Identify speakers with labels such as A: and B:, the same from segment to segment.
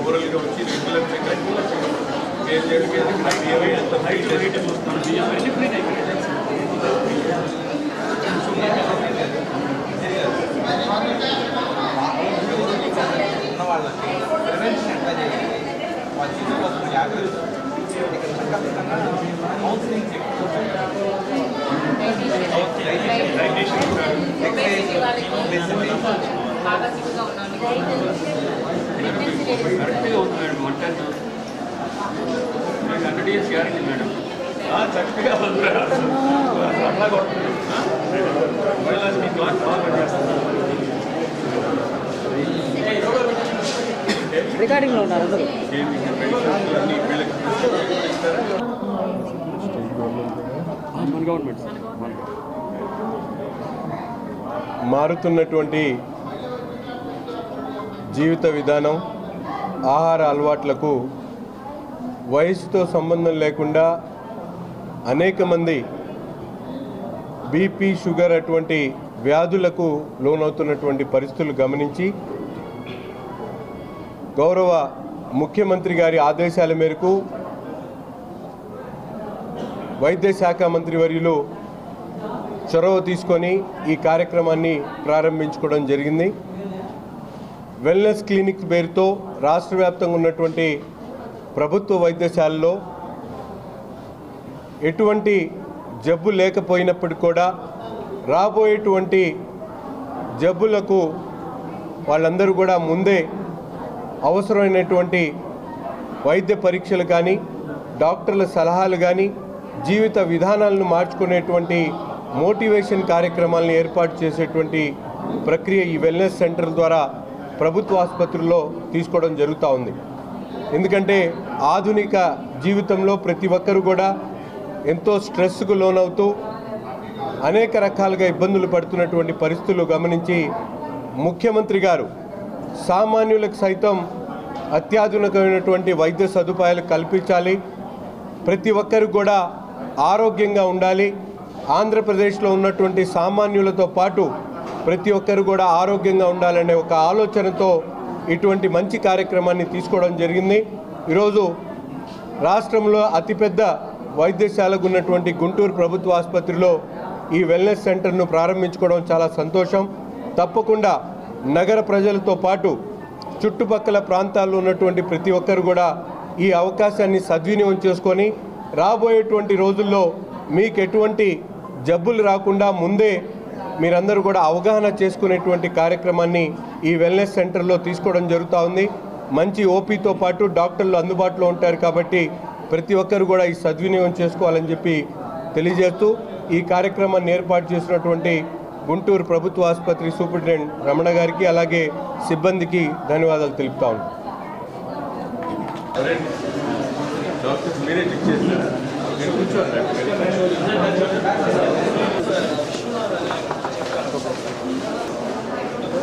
A: ఓవరాల్గా వచ్చి regular checkup ఏం జరిగింది ఏమైనా హైట్ రేట్ వస్తుంది అవన్నీ ఫ్రీ
B: ఉన్న వాళ్ళకి ప్రివెన్షన్ ఎట్లా చేయాలి వాళ్ళ జీవితం జాగ్రత్త ఇక్కడ ఖచ్చితంగా కౌన్సిలింగ్
A: కరెక్ట్గా ఉంది మేడం వంట హండ్రెడ్ ఇయర్స్ గ్యారంటీ మేడం. చక్కగా ఉంది అట్లా కొడుతుంది. మళ్ళీ మీ క్లాస్ బాగా చేస్తుంది
C: రికార్డింగ్లో ఉన్నారు అందరూ.
A: మన గవర్నమెంట్
D: మారుతున్నటువంటి జీవిత విధానం ఆహార అలవాట్లకు వయసుతో సంబంధం లేకుండా అనేక మంది బీపీ షుగర్ అటువంటి వ్యాధులకు లోనవుతున్నటువంటి పరిస్థితులు గమనించి గౌరవ ముఖ్యమంత్రి గారి ఆదేశాల మేరకు వైద్య శాఖ మంత్రి వర్యులు చొరవ తీసుకొని ఈ కార్యక్రమాన్ని ప్రారంభించుకోవడం జరిగింది. వెల్నెస్ క్లినిక్ పేరుతో రాష్ట్ర వ్యాప్తంగా ఉన్నటువంటి ప్రభుత్వ వైద్యశాలలో ఎటువంటి జబ్బు లేకపోయినప్పటికీ కూడా రాబోయేటువంటి జబ్బులకు వాళ్ళందరూ కూడా ముందే అవసరమైనటువంటి వైద్య పరీక్షలు కానీ డాక్టర్ల సలహాలు కానీ జీవిత విధానాలను మార్చుకునేటువంటి మోటివేషన్ కార్యక్రమాలను ఏర్పాటు చేసేటువంటి ప్రక్రియ ఈ వెల్నెస్ సెంటర్ ద్వారా ప్రభుత్వ ఆసుపత్రుల్లో తీసుకోవడం జరుగుతూ ఉంది. ఎందుకంటే ఆధునిక జీవితంలో ప్రతి ఒక్కరు కూడా ఎంతో స్ట్రెస్కు లోనవుతూ అనేక రకాలుగా ఇబ్బందులు పడుతున్నటువంటి పరిస్థితులు గమనించి ముఖ్యమంత్రి గారు సామాన్యులకు సైతం అత్యాధునికమైనటువంటి వైద్య సదుపాయాలు కల్పించాలి. ప్రతి ఒక్కరు కూడా ఆరోగ్యంగా ఉండాలి. ఆంధ్రప్రదేశ్లో ఉన్నటువంటి సామాన్యులతో పాటు ప్రతి ఒక్కరు కూడా ఆరోగ్యంగా ఉండాలనే ఒక ఆలోచనతో ఇటువంటి మంచి కార్యక్రమాన్ని తీసుకోవడం జరిగింది. ఈరోజు రాష్ట్రంలో అతిపెద్ద వైద్యశాలకు ఉన్నటువంటి గుంటూరు ప్రభుత్వ ఆసుపత్రిలో ఈ వెల్నెస్ సెంటర్ను ప్రారంభించుకోవడం చాలా సంతోషం. తప్పకుండా నగర ప్రజలతో పాటు చుట్టుపక్కల ప్రాంతాల్లో ఉన్నటువంటి ప్రతి ఒక్కరు కూడా ఈ అవకాశాన్ని సద్వినియోగం చేసుకొని రాబోయేటువంటి రోజుల్లో మీకు ఎటువంటి జబ్బులు రాకుండా ముందే మీరందరూ కూడా అవగాహన చేసుకునేటువంటి కార్యక్రమాన్ని ఈ వెల్నెస్ సెంటర్లో తీసుకోవడం జరుగుతూ ఉంది. మంచి ఓపీతో పాటు డాక్టర్లు అందుబాటులో ఉంటారు కాబట్టి ప్రతి ఒక్కరు కూడా ఈ సద్వినియోగం చేసుకోవాలని చెప్పి తెలియజేస్తూ ఈ కార్యక్రమాన్ని ఏర్పాటు చేసినటువంటి గుంటూరు ప్రభుత్వ ఆసుపత్రి సూపరింటెండెంట్ రమణ గారికి అలాగే సిబ్బందికి ధన్యవాదాలు తెలుపుతా
A: ఉన్నాం. మీరే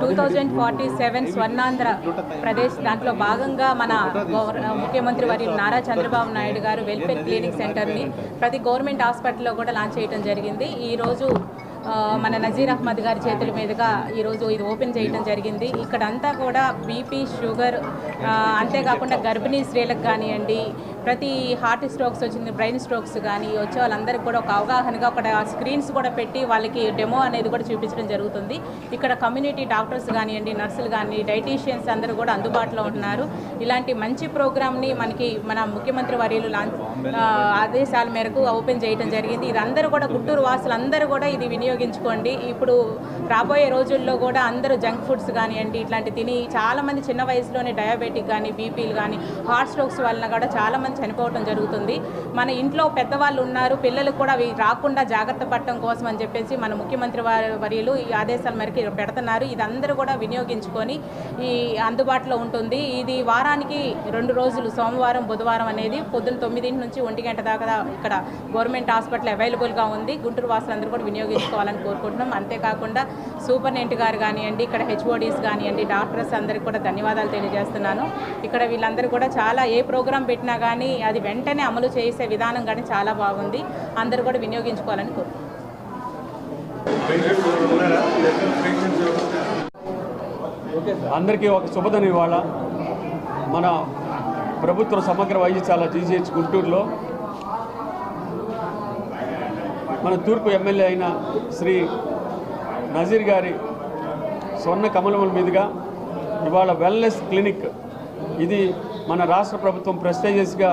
E: two thousand forty seven Swarnandhra Pradesh దాంట్లో భాగంగా మన ముఖ్యమంత్రి వారి నారా చంద్రబాబు నాయుడు గారు వెల్ఫేర్ క్లినిక్ సెంటర్ని ప్రతి గవర్నమెంట్ హాస్పిటల్లో కూడా లాంచ్ చేయడం జరిగింది. ఈరోజు మన నజీర్ అహ్మద్ గారి చేతుల మీదుగా ఈరోజు ఇది ఓపెన్ చేయడం జరిగింది. ఇక్కడ అంతా కూడా బీపీ షుగర్ అంతేకాకుండా గర్భిణీ స్త్రీలకు కానివ్వండి ప్రతి హార్ట్ స్ట్రోక్స్ వచ్చింది బ్రెయిన్ స్ట్రోక్స్ కానీ వచ్చే వాళ్ళందరికీ కూడా ఒక అవగాహనగా ఒక స్క్రీన్స్ కూడా పెట్టి వాళ్ళకి డెమో అనేది కూడా చూపించడం జరుగుతుంది. ఇక్కడ కమ్యూనిటీ డాక్టర్స్ కానివ్వండి నర్సులు కానీ డైటీషియన్స్ అందరూ కూడా అందుబాటులో ఉన్నారు ఇలాంటి మంచి ప్రోగ్రామ్ని మనకి మన ముఖ్యమంత్రి వర్యులు లాంచ్ ఆదేశాల మేరకు ఓపెన్ చేయడం జరిగింది. ఇది అందరూ కూడా గుంటూరు వాసులు అందరూ కూడా ఇది వినియోగించుకోండి. ఇప్పుడు రాబోయే రోజుల్లో కూడా అందరూ జంక్ ఫుడ్స్ కానివ్వండి ఇట్లాంటి తిని చాలామంది చిన్న వయసులోనే డయాబెటిక్ కానీ బీపీలు కానీ హార్ట్ స్ట్రోక్స్ వలన కూడా చాలామంది చనిపోవటం జరుగుతుంది. మన ఇంట్లో పెద్దవాళ్ళు ఉన్నారు పిల్లలకు కూడా అవి రాకుండా జాగ్రత్త పడటం కోసం అని చెప్పేసి మన ముఖ్యమంత్రి వారి వర్యులు ఈ ఆదేశాల మేరకు పెడుతున్నారు. ఇది అందరూ కూడా వినియోగించుకొని ఈ అందుబాటులో ఉంటుంది. ఇది వారానికి రెండు రోజులు సోమవారం బుధవారం అనేది పొద్దున్న తొమ్మిదింటి నుంచి ఒంటి గంట దాకా ఇక్కడ గవర్నమెంట్ హాస్పిటల్ అవైలబుల్గా ఉంది. గుంటూరు వాసులందరూ కూడా వినియోగించుకోవాలని కోరుకుంటున్నాం. అంతేకాకుండా సూపరింటెండెంట్ గారు కానివ్వండి ఇక్కడ హెచ్ఓడీస్ కానివ్వండి డాక్టర్స్ అందరికీ కూడా ధన్యవాదాలు తెలియజేస్తున్నాను. ఇక్కడ వీళ్ళందరూ కూడా చాలా ఏ ప్రోగ్రాం పెట్టినా కానీ అది వెంటనే అమలు చేసే విధానం కానీ చాలా బాగుంది. అందరూ కూడా వినియోగించుకోవాలని కోరుకుంటున్నాను
C: అందరికీ ఒక శుభదనం ఇవాళ. మన ప్రభుత్వ సమగ్ర వైద్యశాల జీజీహెచ్ గుంటూరులో మన తూర్పు ఎమ్మెల్యే అయిన శ్రీ నజీర్ గారి స్వర్ణ కమలముల మీదుగా ఇవాళ వెల్నెస్ క్లినిక్ ఇది మన రాష్ట్ర ప్రభుత్వం ప్రెస్టేజియస్గా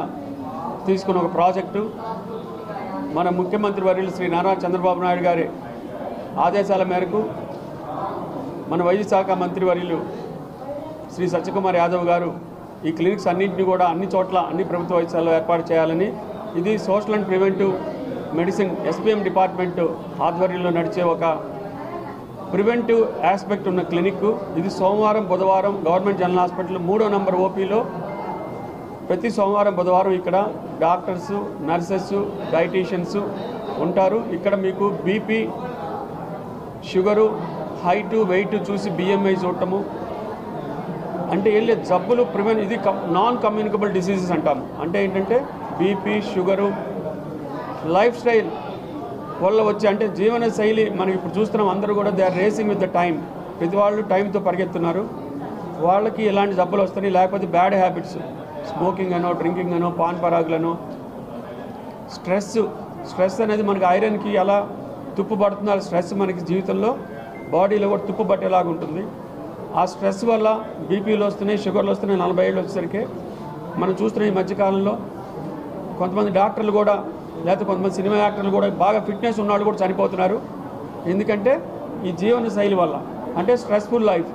C: తీసుకున్న ఒక ప్రాజెక్టు. మన ముఖ్యమంత్రి వర్యులు శ్రీ నారా చంద్రబాబు నాయుడు గారి ఆదేశాల మేరకు మన వైద్య శాఖ మంత్రి వర్యులు శ్రీ సత్యకుమార్ యాదవ్ గారు ఈ క్లినిక్స్ అన్నింటినీ కూడా అన్ని చోట్ల అన్ని ప్రభుత్వ వైద్యశాలలో ఏర్పాటు చేయాలని ఇది social and preventive medicine SPM department ఆధ్వర్యంలో నడిచే ఒక ప్రివెంటివ్ ఆస్పెక్ట్ ఉన్న క్లినిక్ ఇది సోమవారం బుధవారం గవర్నమెంట్ జనరల్ హాస్పిటల్ మూడో నంబర్ ఓపీలో ప్రతి సోమవారం బుధవారం ఇక్కడ డాక్టర్స్ నర్సెస్ డైటీషియన్స్ ఉంటారు. ఇక్కడ మీకు బీపీ షుగరు హైటు వెయిట్ చూసి బిఎంఐ చూడటము. అంటే ఏం లేదు జబ్బులు ప్రివెంట్ ఇది నాన్ కమ్యూనికబుల్ డిసీజెస్ అంటాము అంటే ఏంటంటే బీపీ షుగరు లైఫ్ స్టైల్ వల్ల వచ్చే అంటే జీవన శైలి మనం ఇప్పుడు చూస్తున్నాం అందరూ కూడా they are racing with the time ప్రతి వాళ్ళు టైంతో పరిగెత్తున్నారు. వాళ్ళకి ఇలాంటి జబ్బులు వస్తున్నాయి లేకపోతే బ్యాడ్ హ్యాబిట్స్. స్మోకింగ్ అనో డ్రింకింగ్ అనో పాన్ పరాగులను. స్ట్రెస్ స్ట్రెస్ అనేది మనకి ఐరన్కి ఎలా తుప్పు పడుతున్నారు ఆ స్ట్రెస్ మనకి జీవితంలో బాడీలో కూడా తుప్పు పట్టేలాగా ఉంటుంది. ఆ స్ట్రెస్ వల్ల బీపీలు వస్తున్నాయి షుగర్లు వస్తున్నాయి నలభై ఏళ్ళు వచ్చేసరికి. మనం చూస్తున్న ఈ మధ్యకాలంలో కొంతమంది డాక్టర్లు కూడా లేకపోతే కొంతమంది సినిమా యాక్టర్లు కూడా బాగా ఫిట్నెస్ ఉన్నవాళ్ళు కూడా చనిపోతున్నారు. ఎందుకంటే ఈ జీవన శైలి వల్ల అంటే స్ట్రెస్ఫుల్ లైఫ్.